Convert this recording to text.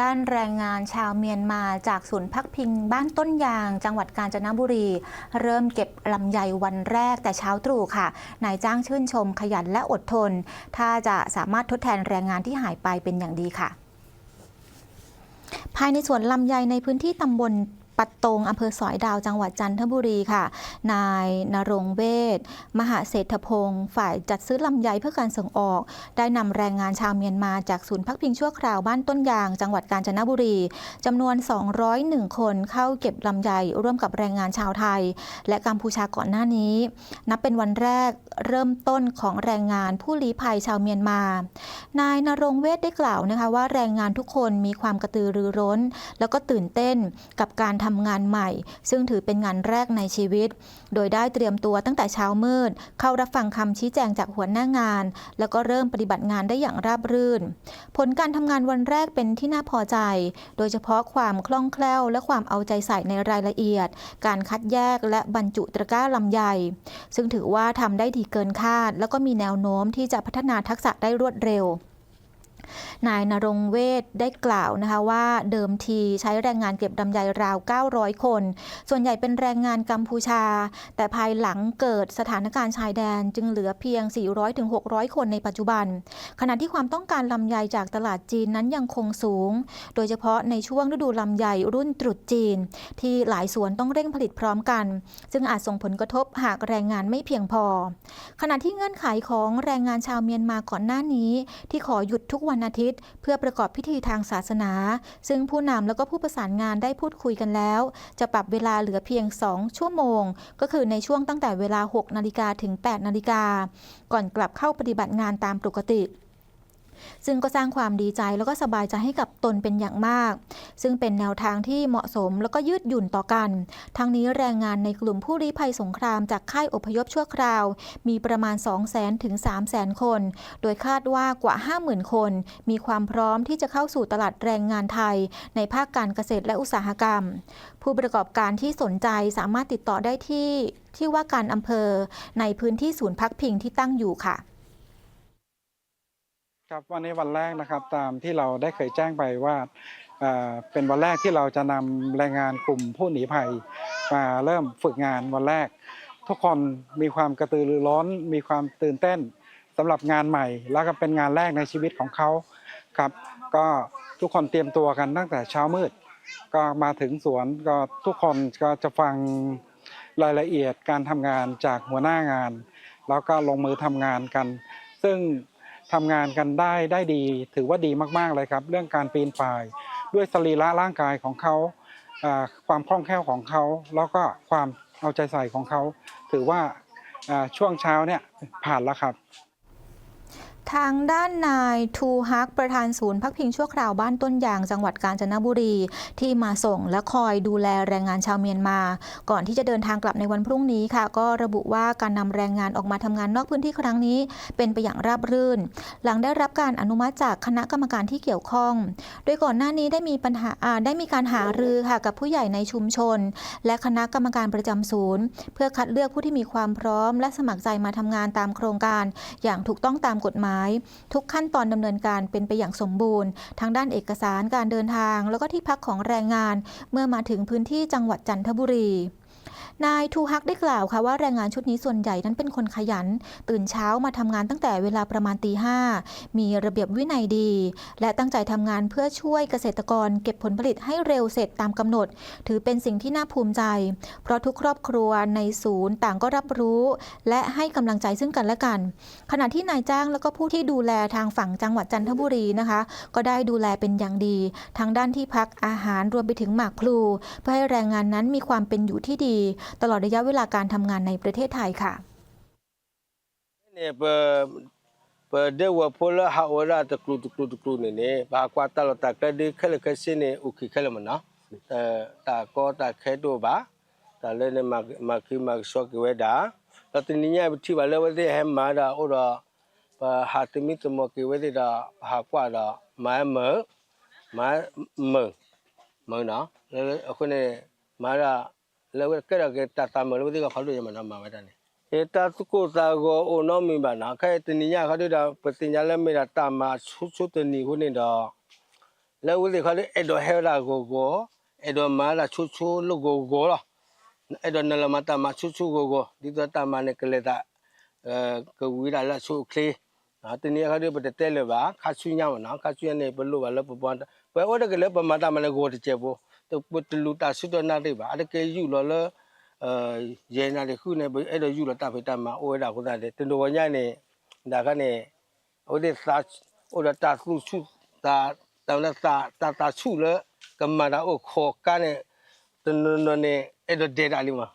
ด้านแรงงานชาวเมียนมาจากศูนย์พักพิงบ้านต้นยาง จังหวัดกาญจนบุรี เริ่มเก็บลำไยวันแรกแต่เช้าตรู่ค่ะ นายจ้างชื่นชมขยันและอดทน ถ้าจะสามารถทดแทนแรงงานที่หายไปเป็นอย่างดีค่ะ ภายในสวนลำไยในพื้นที่ตำบล ปัดตงอำเภอสอยดาวจังหวัดจันทบุรีค่ะ นายนรงเวศมหาเศรษฐพงศ์ฝ่ายจัดซื้อลำไยเพื่อการส่งออก ได้นำแรงงานชาวเมียนมาจากศูนย์พักพิงชั่วคราวบ้านต้นยาง จังหวัดกาญจนบุรีจำนวน 201 คนเข้าเก็บลำไยร่วมกับแรงงานชาวไทย และกัมพูชาก่อนหน้านี้ นับเป็นวันแรกเริ่มต้นของแรงงานผู้ลี้ภัยชาวเมียนมา นายนรงเวทได้กล่าวนะคะว่าแรงงานทุกคนมีความกระตือรือร้น แล้วก็ตื่นเต้นกับการทำงานใหม่ ซึ่งถือเป็นงานแรกในชีวิต โดยได้เตรียมตัวตั้งแต่เช้ามืด เข้ารับฟังคำชี้แจงจากหัวหน้างาน แล้วก็เริ่มปฏิบัติงานได้อย่างราบรื่น ผลการทำงานวันแรกเป็นที่น่าพอใจ โดยเฉพาะความคล่องแคล่ว และความเอาใจใส่ในรายละเอียด การคัดแยกและบรรจุตะกร้าลำไย ซึ่งถือว่าทำได้ดีเกินคาด แล้วก็มีแนวโน้มที่จะพัฒนาทักษะได้รวดเร็ว นายนรงเวทได้กล่าวนะคะว่าเดิมทีใช้แรงงานเก็บลำไยราว 900 คน ส่วนใหญ่เป็นแรงงานกัมพูชา แต่ภายหลังเกิดสถานการณ์ชายแดนจึงเหลือเพียง 400-600 คนในปัจจุบัน ขณะที่ความต้องการลำไยจากตลาดจีนนั้นยังคงสูง โดยเฉพาะในช่วงฤดูลำไยรุ่นตรุษจีน ที่หลายสวนต้องเร่งผลิตพร้อมกัน ซึ่งอาจส่งผลกระทบหากแรงงานไม่เพียงพอ ขณะที่เงื่อนไขของแรงงานชาวเมียนมาก่อนหน้านี้ ที่ขอหยุดทุกวันันอาทิตย์ เพื่อประกอบพิธีทางศาสนา ซึ่งผู้นำแล้วก็ผู้ประสานงานได้พูดคุยกันแล้ว จะปรับเวลาเหลือเพียง 2 ชั่วโมง ก็คือในช่วงตั้งแต่เวลา 6 นาฬิกาถึง 8 นาฬิกา ก่อนกลับเข้าปฏิบัติงานตามปกติ ซึ่งก็สร้างความดีใจแล้วก็สบายใจให้กับตนเป็นอย่างมาก ซึ่งเป็นแนวทางที่เหมาะสมแล้วก็ยืดหยุ่นต่อกัน ทั้งนี้แรงงานในกลุ่มผู้ลี้ภัยสงครามจากค่ายอพยพชั่วคราว มีประมาณ 200,000ถึง300,000 คน โดยคาดว่ากว่า 50,000 คน มีความพร้อมที่จะเข้าสู่ตลาดแรงงานไทย ในภาคการเกษตรและอุตสาหกรรม ผู้ประกอบการที่สนใจสามารถติดต่อได้ที่ที่ว่าการอำเภอในพื้นที่ศูนย์พักพิงที่ตั้งอยู่ค่ะ ครับวันนี้วันแรกนะครับตามที่เราได้เคยแจ้งไปว่าเป็นวันแรกที่เราจะนำแรงงานกลุ่มผู้หนีภัยมาเริ่มฝึกงานวันแรก ทุกคนมีความกระตือรือร้น มีความตื่นเต้นสำหรับงานใหม่ แล้วก็เป็นงานแรกในชีวิตของเขาครับ ก็ทุกคนเตรียมตัวกันตั้งแต่เช้ามืด ก็มาถึงสวนก็ทุกคนก็จะฟังรายละเอียดการทำงานจากหัวหน้างาน แล้วก็ลงมือทำงานกัน ซึ่ง ทำงานกันได้ได้ดี ถือว่าดีมากๆเลยครับ เรื่องการปีนป่าย ด้วยสรีระร่างกายของเขาความคล่องแคล่วของเขา แล้วก็ความเอาใจใส่ของเขา ถือว่าช่วงเช้าเนี่ยผ่านแล้วครับ ทางด้านนายทูฮักประธานศูนย์พักพิงชั่วคราวบ้านต้นยางจังหวัดกาญจนบุรี ที่มาส่งและคอยดูแลแรงงานชาวเมียนมา ก่อนที่จะเดินทางกลับในวันพรุ่งนี้ค่ะ ก็ระบุว่าการนำแรงงานออกมาทำงานนอกพื้นที่ครั้งนี้ เป็นไปอย่างราบรื่น หลังได้รับการอนุมัติจากคณะกรรมการที่เกี่ยวข้อง โดยก่อนหน้านี้ได้มีปัญหาได้มีการหารือค่ะกับผู้ใหญ่ในชุมชน และคณะกรรมการประจำศูนย์ เพื่อคัดเลือกผู้ที่มีความพร้อม และสมัครใจมาทำงานตามโครงการ อย่างถูกต้องตามกฎหมายทุกขั้นตอนดำเนินการเป็นไปอย่างสมบูรณ์ ทั้งด้านเอกสารการเดินทาง แล้วก็ที่พักของแรงงาน เมื่อมาถึงพื้นที่จังหวัดจันทบุรี นายทูฮักได้กล่าวค่ะว่าแรงงานชุดนี้ส่วนใหญ่นั้นเป็นคนขยัน ตื่นเช้ามาทำงานตั้งแต่เวลาประมาณตีห้ามีระเบียบวินัยดี และตั้งใจทำงานเพื่อช่วยเกษตรกร เก็บผลผลิตให้เร็วเสร็จตามกำหนด ถือเป็นสิ่งที่น่าภูมิใจ เพราะทุกครอบครัวในศูนย์ต่างก็รับรู้ และให้กำลังใจซึ่งกันและกัน ขณะที่นายจ้างแล้วก็ผู้ที่ดูแลทางฝั่งจังหวัดจันทบุรีนะคะ ก็ได้ดูแลเป็นอย่างดีทั้งด้านที่พักอาหารรวมไปถึงหมากพลูเพื่อให้แรงงานนั้นมีความเป็นอยู่ที่ดีตลอดระยะเวลาการทำงานในประเทศไทยค่ะ ne pe pe de wa pola ha ora ta klu tu klu tu klu ne ne ba kwa ta lo ta ka de khale ka sin ne u ki khale ma na ta ta ko ta khe do ba ta le ne ma ma ki ma so ki we da ta ti ni nya ti ba le we de he ma da o da ba ha ti mi tu mo ki we de da ha kwa da ma me ma me me na le khu ne ma da lewe kera ke tata ma lewe tiga kalu yama nama ma tani e tatu ko sago o no mi ba na kai tini nya kalu da petinya le mi da tama su su tini hu ni da lewe tiga kalu edo hera go go edo ma la su su lu go go la edo na la ma tama su su go go di to tama ne kele da ke wira la su kle နော်တနည်းခါတွေပတတဲလေပါခါဆွညောင်းနော်ခါဆွနေပလို့ပါလပပွန်ပဲဝတ်ကလေပမတာမလေကိုတချေပိုတပတလူတာဆွတနာတွေပါအတကယ်ယူလော်လော်အဲရေနာလေခုနေပဲအဲ့တော့ယူလော်တဖေတမအိုရတာခုသားတယ်တင်တော်ညနေဒါကနေဟိုဒီစာဟိုတာခုစုတာတောင်းတာတာတာစုလေကမ္မတာအိုခေါ်ကနေတနနနေအဲ့တော့ data လေးမှာ